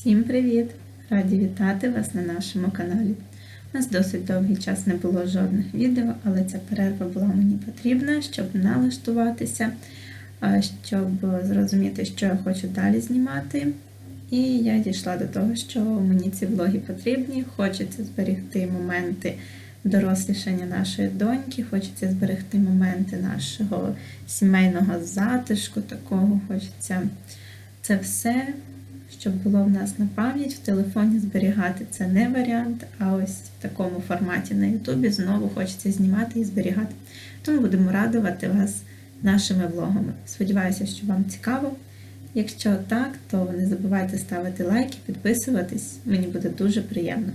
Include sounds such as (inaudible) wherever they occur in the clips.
Всім привіт! Раді вітати вас на нашому каналі. У нас досить довгий час не було жодних відео, але ця перерва була мені потрібна, щоб налаштуватися, щоб зрозуміти, що я хочу далі знімати. І я дійшла до того, що мені ці влоги потрібні. Хочеться зберегти моменти дорослішання нашої доньки, хочеться зберегти моменти нашого сімейного затишку, такого хочеться це все, щоб було в нас на пам'ять, в телефоні зберігати це не варіант, а ось в такому форматі на Ютубі знову хочеться знімати і зберігати. Тому будемо радувати вас нашими влогами. Сподіваюся, що вам цікаво. Якщо так, то не забувайте ставити лайки, підписуватись, мені буде дуже приємно.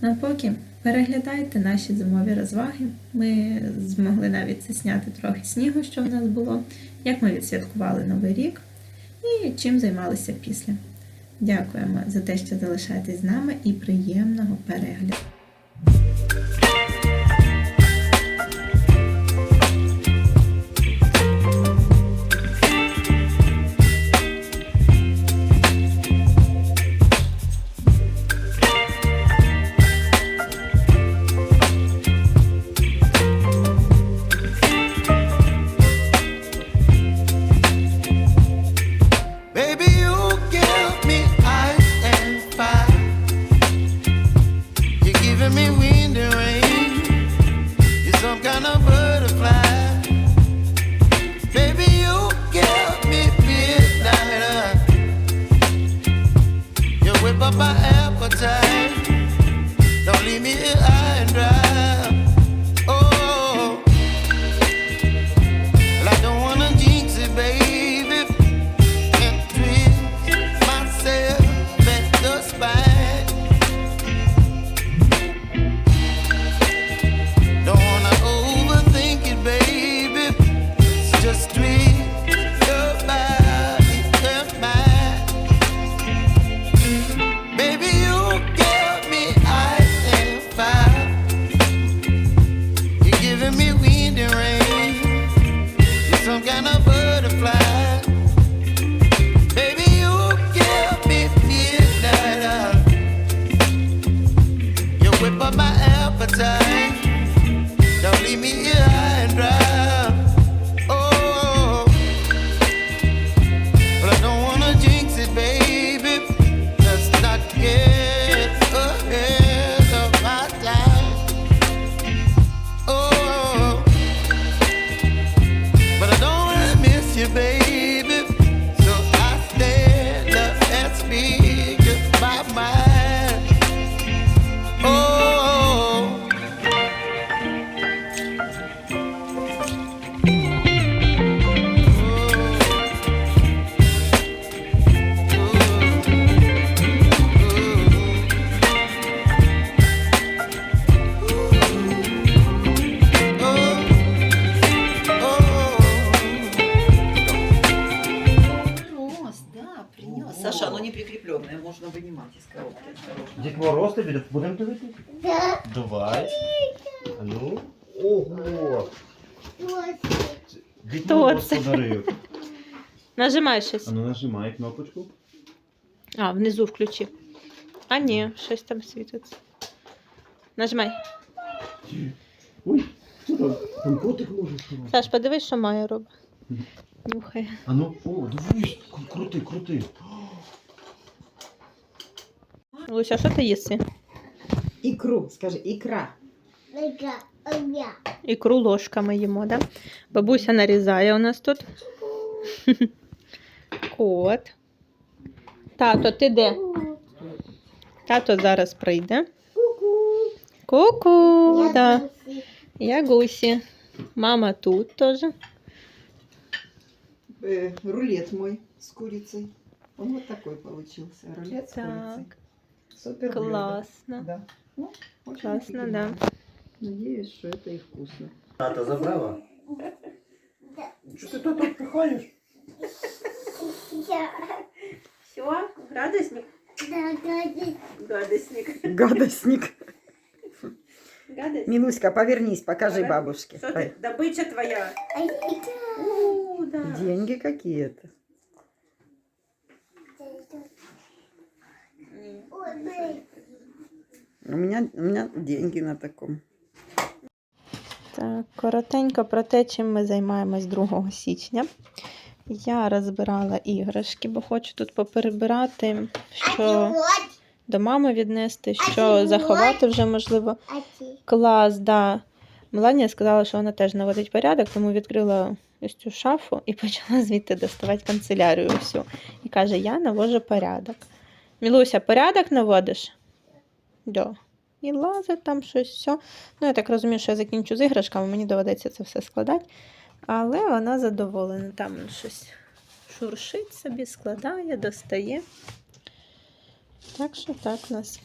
Ну а поки переглядайте наші зимові розваги. Ми змогли навіть засняти трохи снігу, що в нас було, як ми відсвяткували Новий рік і чим займалися після. Дякуємо за те, що залишаєтесь з нами і приємного перегляду. Me rain. You're some kind of butterfly. Baby, you me. You whip up my appetite. You, baby. Можно вынимать из коробки. осторожно. Дід Мороз тобі будемо дивитися? Давай. А ну. Ого! Дід Хто Мороз це? подарив. Нажимай щось. А ну нажимай кнопочку. А, внизу включи. А ні, щось там світиться. Нажимай. Ой, що там? Там котик може сховати. Саш, подивись, що Майя робить. Мгм. Нюхай. А ну, о, дивись, кру- крути, крути. Луся, що ти їси? Икру, скажи, икра. Ікру ложками їмо, да? Бабуся нарізає у нас тут. (laughs) Кот. Тато, ти де? Тато зараз прийде. Ку-ку, да. Я гусі. Мама тут теж. Э, рулет мой с курицей. Он вот такой получился. Рулет с Так. курицей. Супер Классно. Да. Ну, очень Классно, да. Надеюсь, что это и вкусно. Тата забрала? Да. Что ты тут пихаешь? Я. Все, радостник? Да, гадостник. Гадостник. Гадостник. Гадость. Милуська, повернись, покажи Пора... бабушке. Что ты, добыча твоя. А О, да. Деньги какие-то. У меня, у меня деньги на таком. Так, коротенько про те, чим ми займаємось 2 січня. Я розбирала іграшки, бо хочу тут поперебирати, що до мами віднести, що заховати вже можливо. Клас, да. Меланія сказала, що вона теж наводить порядок, тому відкрила ось цю шафу і (laughs) почала звідти доставати канцелярію всю. І каже: Я навожу порядок. Мілуся, порядок наводиш? Да. І лазить там щось все. Ну, я так розумію, що я закінчу з іграшками, мені доведеться це все складати. Але вона задоволена. Там щось шуршить собі, складає, достає. Так що так у нас.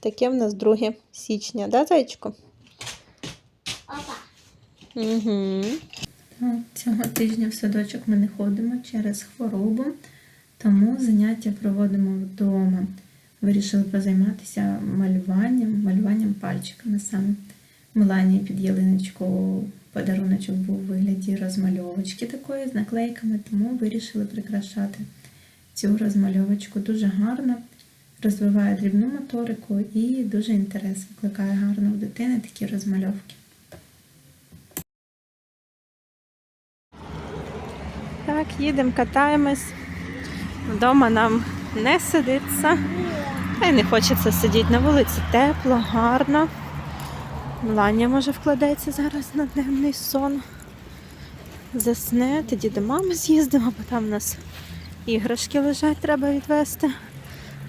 Таке в нас 2 січня, да, зайчику? Угу. Цього тижня в садочок ми не ходимо через хворобу, тому заняття проводимо вдома. Вирішили позайматися малюванням, малюванням пальчиками саме. Меланії під ялиночку подаруночок був у вигляді розмальовочки такої з наклейками, тому вирішили прикрашати цю розмальовочку дуже гарно, розвиває дрібну моторику і дуже інтерес викликає гарно в дитини такі розмальовки. Так, їдемо, катаємось. Вдома нам не сидиться. Та й не хочеться сидіти на вулиці. Тепло, гарно. Меланія, може, вкладається зараз на дневний сон. Засне, тоді до мами з'їздимо, бо там у нас іграшки лежать, треба відвезти.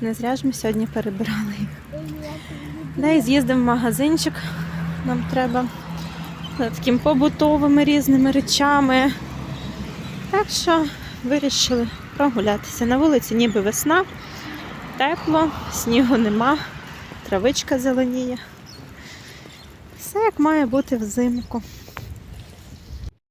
Не зря ж ми сьогодні перебирали їх. Да, і з'їздимо в магазинчик. Нам треба за таким побутовими різними речами. Так що вирішили прогулятися. На вулиці ніби весна, тепло, снігу нема, травичка зеленіє. Все як має бути взимку.